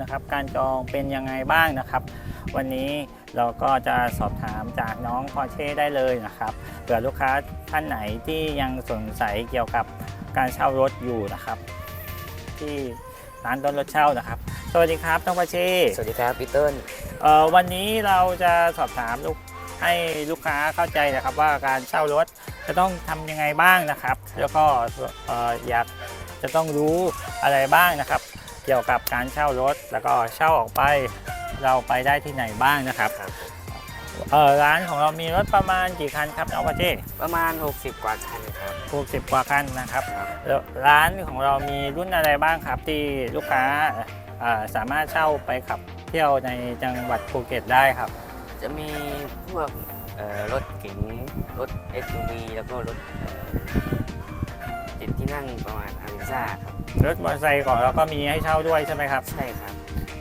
นะครับการจองเป็นยังไงบ้างนะครับ วันนี้เราก็จะสอบถามจากน้องพอเช่ได้เลยนะครับเผื่อลูกค้าท่านไหนที่ยังสงสัยเกี่ยวกับการเช่ารถอยู่นะครับ ที่ร้านต้นรถเช่านะครับ สวัสดีครับน้องพอเช่สวัสดีครับพีเติ้ลเอ่อวันนี้เราจะสอบถามลูกให้ลูกค้าเข้าใจนะครับ ว่าการเช่ารถจะต้องทำยังไงบ้างนะครับ แล้วก็เอ่ออยากจะต้องรู้อะไรบ้างนะครับ เกี่ยวกับการเช่ารถ แล้วก็เช่าออกไปเราไปได้ที่ไหนบ้างนะครับเออร้านของเรามีรถประมาณกี่คันครับน้องประเจประมาณ 60 กว่าคันครับ60กว่าคันนะครับแล้วร้านของเรามีรุ่นอะไรบ้างครับที่ลูกค้าเอ่อสามารถเช่าไปขับเที่ยวในจังหวัดภูเก็ตได้ครับ จะมีพวกเอ่อรถเก๋งรถ SUV แล้วก็รถเอ่อ ติดที่นั่งประมาณอาริซ่าครับรถมอเตอร์ไซค์ของเราก็มีให้เช่าด้วยใช่ไหมครับ ใช่ครับ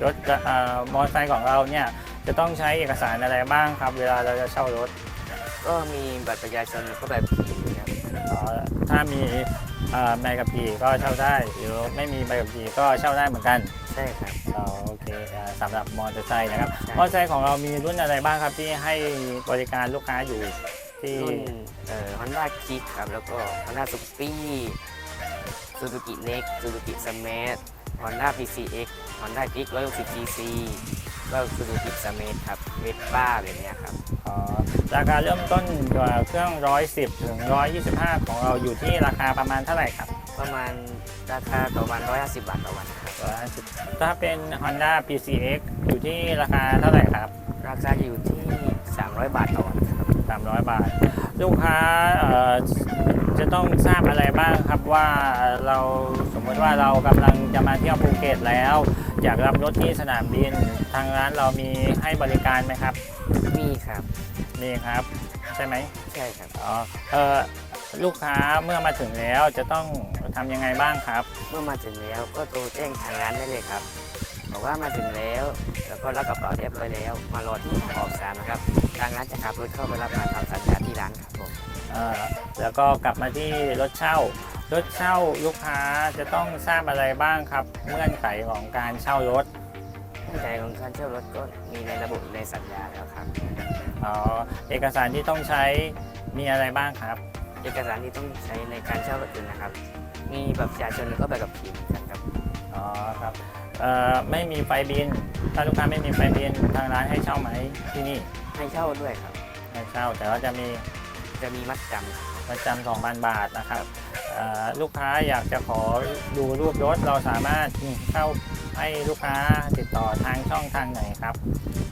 รถเอ่อมอเตอร์ไซค์ของเราเนี่ยจะต้องใช้เอกสารอะไรบ้างครับ เวลาเราจะเช่ารถก็มีบัตรประชาชนก็แบบขี่ครับอ๋อถ้ามีเอ่อใบขับขี่ก็เช่าได้ หรือไม่มีใบขับขี่ก็เช่าได้เหมือนกันใช่ครับ อ๋อโอเคอ่าสำหรับมอเตอร์ไซค์นะครับ ใช่ มอเตอร์ไซค์ของเรามีรุ่นอะไรบ้างครับที่ให้บริการลูกค้าอยู่ ที่รุ่นเอ่อ Honda Kick ครับ แล้วก็ Honda s u p e Suzuki Next Suzuki Smash Honda PCX Honda Kick 160 cc แล้ว Suzuki Smash ครับ Vespa แบบเนี้ยครับอ๋อราคาเริ่มต้นกว่าเครื่อง 110 ถึง 125 ของเราอยู่ที่ราคาประมาณเท่าไหร่ครับ ประมาณราคาต่อวัน 150 บาทต่อวันครับ150ถ้าเป็น Honda PCX อยู่ที่ราคาเท่าไหร่ครับ ราคาอยู่ที่ 300 บาทต่อวันครับ 300 บาท ลูกค้าเอ่อจะต้องทราบอะไรบ้างครับว่าเราสมมติว่าเรากำลังจะมาเที่ยวภูเก็ตแล้ว อยากรับรถที่สนามบิน ทางร้านเรามีให้บริการไหมครับ มีครับมีครับ ใช่ไหมใช่ครับอ๋อเออลูกค้าเมื่อมาถึงแล้วจะต้องทำยังไงบ้างครับ เมื่อมาถึงแล้วก็โทรแจ้งทางร้านได้เลยครับ บอกว่ามาถึงแล้ว แล้วก็รับกระเป๋าเรียบร้อยแล้ว มารอที่ออกสามนะครับ ทางร้านจะขับรถเข้าไปรับมาทำสัญญาที่ร้านครับผมเอ่อแล้วก็กลับมาที่รถเช่า รถเช่าลูกค้าจะต้องทราบอะไรบ้างครับเงื่อนไขของการเช่ารถเงื่อนไขของการเช่ารถก็มีในระบุในสัญญาแล้วครับอ๋อเอกสารที่ต้องใช้มีอะไรบ้างครับ เอกสารที่ต้องใช้ในการเช่ารถยนต์นะครับ มีบัตรประชาชนแล้วก็ใบขับขี่เหมือนกันครับอ๋อครับเอ่อ ไม่มีไฟบิน ถ้าลูกค้าไม่มีไฟบินทางร้านให้เช่าไหมที่นี่ให้เช่าด้วยครับ ให้เช่าแต่ว่าจะมีจะมีมัดจำครับประจำ2,000บาทนะครับเอ่อลูกค้าอยากจะขอดูรูปรถเราสามารถนี่เข้าให้ลูกค้าติดต่อทางช่องทางไหนครับ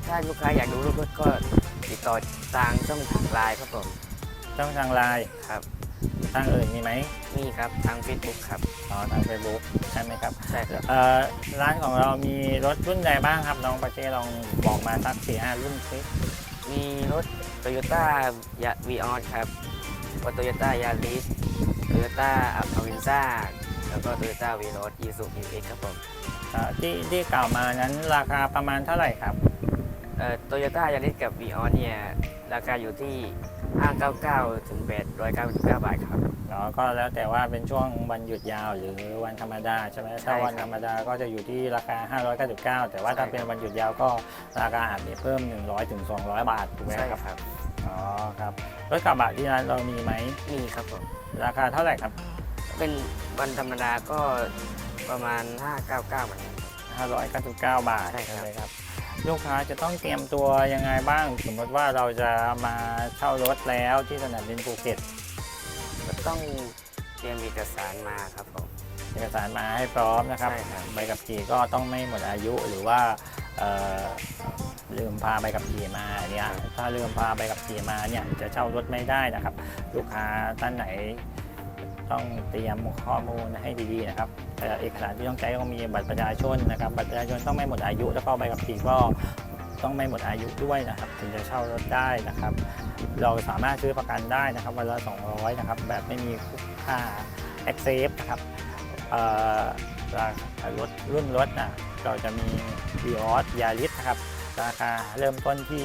ถ้าลูกค้าอยากดูรูปรถก็ติดต่อทางช่องทางไลน์ครับผม ช่องทางไลน์ครับ ทางอื่นมีไหมมีครับทาง Facebook ครับอ๋อทางเฟซบุ๊กใช่ไหมครับใช่ครับเอ่อร้านของเรามีรถรุ่นใดบ้างครับน้องปาเจ้ลองบอกมาสักสี่ห้ารุ่นสิมีรถ Toyota ยาวีออสครับโตโยต้ายาริสโตโยต้าอัลวินซ่าแล้วก็โตโยต้าวีโรสอีซูอีเอ็กครับผมเอ่อที่ที่กล่าวมานั้นราคาประมาณเท่าไหร่ครับ เอ่อโตโยต้ายาริสกับวีออสเนี่ย ราคาอยู่ที่ 599 ถึง 899 บาทครับ เนาะก็แล้วแต่ว่าเป็นช่วงวันหยุดยาวหรือวันธรรมดาใช่ไหมใช่ถ้าวันครับธรรมดาก็จะอยู่ที่ราคา 599 แต่ว่าถ้าใช่ครับเป็นวันหยุดยาวก็ราคาอาจจะเพิ่ม 100ถึง200 บาทถูกไหมใช่ครับครับ อ๋อครับรถกระบะที่ร้านเรามีไหมมีครับผม ราคาเท่าไหร่ครับ เป็นวันธรรมดาก็ประมาณ 599เหมือนกันครับ599 บาทใช่ครับ ไหมครับ ลูกค้าจะต้องเตรียมตัวยังไงบ้าง สมมติว่าเราจะมาเช่ารถแล้วที่สนามบินภูเก็ตก็ต้องเตรียมเอกสารมาครับผม เอกสารมาให้พร้อมนะครับใช่ครับ ใบขับขี่ก็ต้องไม่หมดอายุหรือว่าเอ่อลืมพาใบขับขี่มาเนี่ยถ้าลืมพาใบขับขี่มาเนี่ยจะเช่ารถไม่ได้นะครับ ลูกค้าท่านไหน ต้องเตรียมข้อมูลให้ดีๆนะครับเอ่อเอกสารที่ต้องใช้ก็มีบัตรประชาชนนะครับ บัตรประชาชนต้องไม่หมดอายุ แล้วก็ใบขับขี่ก็ต้องไม่หมดอายุด้วยนะครับ ถึงจะเช่ารถได้นะครับ เราสามารถซื้อประกันได้นะครับวันละ200นะครับแบบไม่มีค่า a c c e s นะครับเอ่อราคารถรุ่นรถนะเราจะมี v ีออสยาริสนะครับราคาเริ่มต้นที่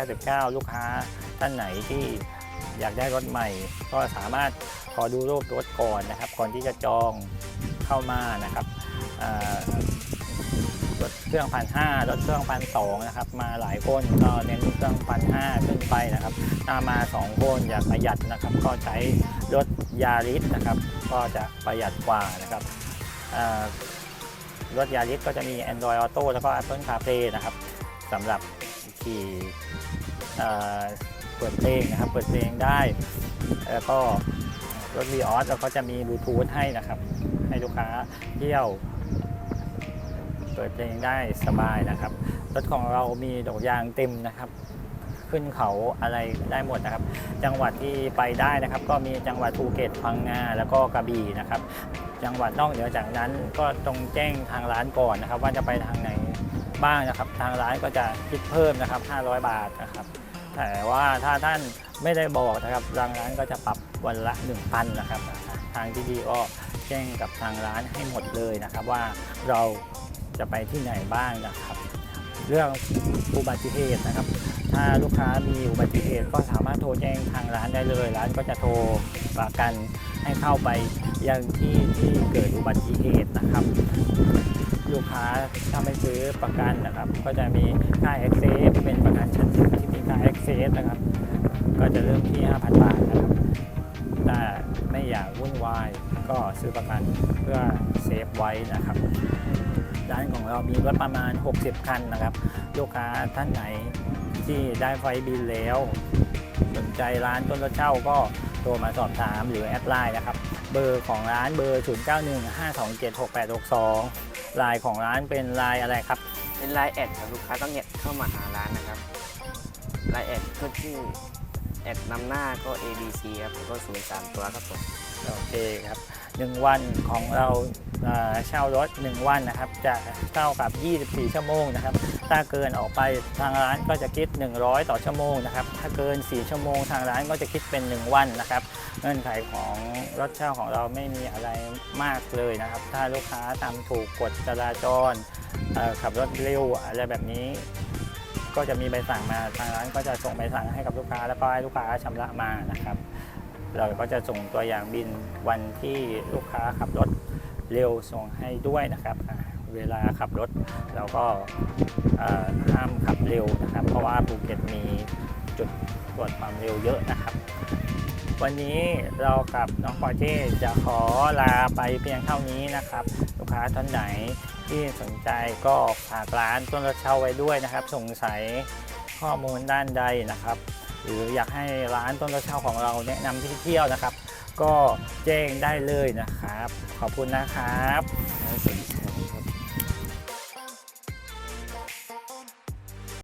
599 ลูกค้าท่านไหนที่ อยากได้รถใหม่ ก็สามารถขอดูรูปรถก่อนนะครับ ก่อนที่จะจองเข้ามานะครับรถเครื่องพันห้ารถเครื่องพันสองนะครับ มาหลายคนก็เน้นเครื่องพันห้าขึ้นไปนะครับ ถ้ามาสองคนอยากประหยัดนะครับ ก็ใช้รถยาริสนะครับ ก็จะประหยัดกว่านะครับรถยาริสก็จะมี Android Auto แล้วก็ Apple CarPlay นะครับสำหรับขี่ เปิดเพลงนะครับ เปิดเพลงได้ แล้วก็รถ v ีออสเราก็จะมีบลูทูธให้นะครับ ให้ลูกค้าเที่ยว เปิดเพลงได้สบายนะครับ รถของเรามีดอกยางเต็มนะครับ ขึ้นเขาอะไรได้หมดนะครับ จังหวัดที่ไปได้นะครับ ก็มีจังหวัดภูเก็ตพังงาแล้วก็กระบี่นะครับ จังหวัดนอกเหนือจากนั้นก็ต้องแจ้งทางร้านก่อนนะครับ ว่าจะไปทางไหนบ้างนะครับ ทางร้านก็จะคิดเพิ่มนะครับ 500 บาทนะครับ แต่ว่าถ้าท่านไม่ได้บอกนะครับทางร้านก็จะปรับวันละ 1,000นะครับทางที่ดีก็แจ้งกับทางร้านให้หมดเลยนะครับ ว่าเราจะไปที่ไหนบ้างนะครับ เรื่องอุบัติเหตุนะครับ ถ้าลูกค้ามีอุบัติเหตุก็สามารถโทรแจ้งทางร้านได้เลย ร้านก็จะโทรประกันให้เข้าไปยังที่ที่เกิดอุบัติเหตุนะครับ ลูกค้าถ้าไม่ซื้อประกันนะครับ ก็จะมีค่า a อ c e s เป็นประกันชั้น หนึ่งที่มีค่า a อ c e s นะครับ ก็จะเริ่มที่ 5,000 บาทนะครับถ้าไม่อยากวุ่นวายก็ซื้อประกันเพื่อเซฟไว้นะครับ ร้านของเรามีรถประมาณ 60 คันนะครับ ลูกค้าท่านไหนที่ได้ไฟบินแล้ว สนใจร้านต้นรถเช่าก็โทรมาสอบถามหรือแอดไลน์นะครับ เบอร์ของร้านเบอร์ 0915276862ลายของร้านเป็นลายอะไรครับ เป็นไลน์แอดครับลูกค้าต้องแอดเข้ามาหาร้านนะครับ ไลน์แอดก็ชื่อแอดนำหน้าก็ ABC ครับแล้วก็ศูนย์สามตัวครับผม โอเคครับหนึ่งวันของเราเอ่อเช่ารถ 1 วันนะครับ จะเท่ากับ 24 ชั่วโมงนะครับ ถ้าเกินออกไปทางร้านก็จะคิด 100 ต่อชั่วโมงนะครับ ถ้าเกิน 4 ชั่วโมงทางร้านก็จะคิดเป็น 1 วันนะครับ เงื่อนไขของรถเช่าของเราไม่มีอะไรมากเลยนะครับ ถ้าลูกค้าทำถูกกฎจราจรเอ่อขับรถเร็วอะไรแบบนี้ ก็จะมีใบสั่งมาทางร้านก็จะส่งใบสั่งให้กับลูกค้า แล้วก็ให้ลูกค้าชำระมานะครับ เราก็จะส่งตัวอย่างบินวันที่ลูกค้าขับรถเร็วส่งให้ด้วยนะครับ เวลาขับรถเราก็ห้ามขับเร็วนะครับ เพราะว่าภูเก็ตมีจุดตรวจความเร็วเยอะนะครับ วันนี้เรากับน้องปอเจ้จะขอลาไปเพียงเท่านี้นะครับ ลูกค้าท่านไหน ที่สนใจก็ฝากร้านต้นรถเช่าไว้ด้วยนะครับ สงสัยข้อมูลด้านใดนะครับ หรืออยากให้ร้านต้นรถเช่าของเราแนะนำที่เที่ยวนะครับ ก็แจ้งได้เลยนะครับ ขอบคุณนะครับแล้วสวัสดีครับ